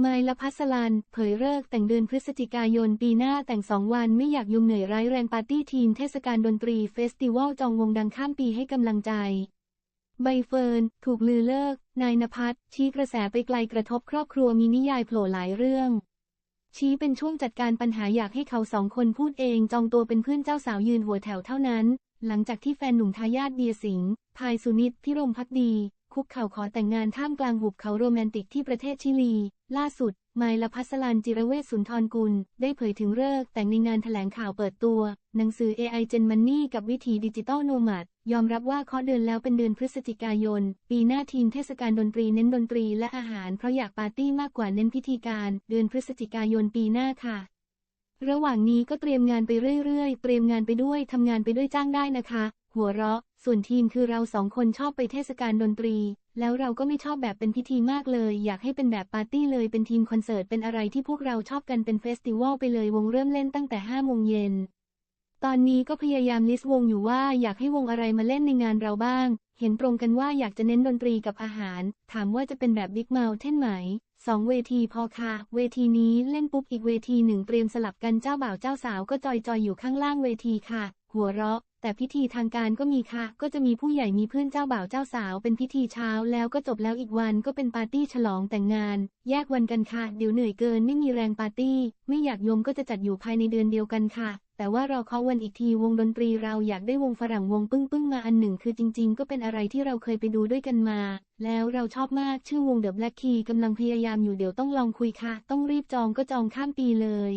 ไมล์พัสลัน เผยเลิกแต่งเดือนพฤศจิกายนปีหน้าแต่งสองวันไม่อยากยุ่งเหนื่อยไร้แรงปาร์ตี้ทีมเทศกาลดนตรีเฟสติวัลจองวงดังข้ามปีให้กำลังใจ ใบเฟิร์น ถูกลือเลิก นายนภัสชี้กระแสไปไกลกระทบครอบครัวมีนิยายโผล่หลายเรื่อง ชี้เป็นช่วงจัดการปัญหาอยากให้เขาสองคนพูดเองจองตัวเป็นเพื่อนเจ้าสาวยืนหัวแถวเท่านั้น หลังจากที่แฟนหนุ่มทายาทเบียสิงห์พายสุนิตพิรมพักดี คุกเข่าขอแต่งงานท่ามกลางหุบเขาโรแมนติกที่ประเทศชิลี ล่าสุด ไมล์ลพัสลันจิรเวชสุนทรกุล ได้เผยถึงเลิกแต่งในงานแถลงข่าวเปิดตัว หนังสือ AI Gen Money กับวิถีดิจิตอลโนมัดยอมรับว่าเคาะเดือนแล้วเป็นเดือนพฤศจิกายน ปีหน้าทีมเทศกาลดนตรีเน้นดนตรีและอาหารเพราะอยากปาร์ตี้มากกว่าเน้นพิธีการ เดือนพฤศจิกายนปีหน้าค่ะ ระหว่างนี้ก็เตรียมงานไปเรื่อยๆ เตรียมงานไปด้วยทำงานไปด้วยจ้างได้นะคะ หัวเราะ ส่วนทีมคือเราสองคนชอบไปเทศกาลดนตรี แล้วเราก็ไม่ชอบแบบเป็นพิธีมากเลย อยากให้เป็นแบบปาร์ตี้เลยเป็นทีมคอนเสิร์ตเป็นอะไรที่พวกเราชอบกันเป็นเฟสติวัลไปเลยวงเริ่มเล่นตั้งแต่5โมงเย็นตอนนี้ก็พยายามลิสต์วงอยู่ว่าอยากให้วงอะไรมาเล่นในงานเราบ้าง เห็นตรงกันว่าอยากจะเน้นดนตรีกับอาหาร ถามว่าจะเป็นแบบบิ๊กเมาเท่นไหมสองเวทีพอค่ะ เวทีนี้เล่นปุ๊บอีกเวทีหนึ่งเตรียมสลับกันเจ้าบ่าวเจ้าสาวก็จอยจอยอยู่ข้างล่างเวทีค่ะ หัวเราะ แต่พิธีทางการก็มีค่ะ ก็จะมีผู้ใหญ่มีเพื่อนเจ้าบ่าวเจ้าสาวเป็นพิธีเช้าแล้วก็จบแล้วอีกวันก็เป็นปาร์ตี้ฉลองแต่งงาน แยกวันกันค่ะ เดี๋ยวเหนื่อยเกินไม่มีแรงปาร์ตี้ ไม่อยากยมก็จะจัดอยู่ภายในเดือนเดียวกันค่ะ แต่ว่าเราเคาะวันอีกทีวงดนตรีเราอยากได้วงฝรั่งวงปึ้งปึ้งๆมาอันหนึ่งคือจริง ๆ ก็เป็นอะไรที่เราเคยไปดูด้วยกันมา แล้วเราชอบมากชื่อวงเดอะแบล็กคีกำลังพยายามอยู่เดี๋ยวต้องลองคุยค่ะ ต้องรีบจองก็จองข้ามปีเลย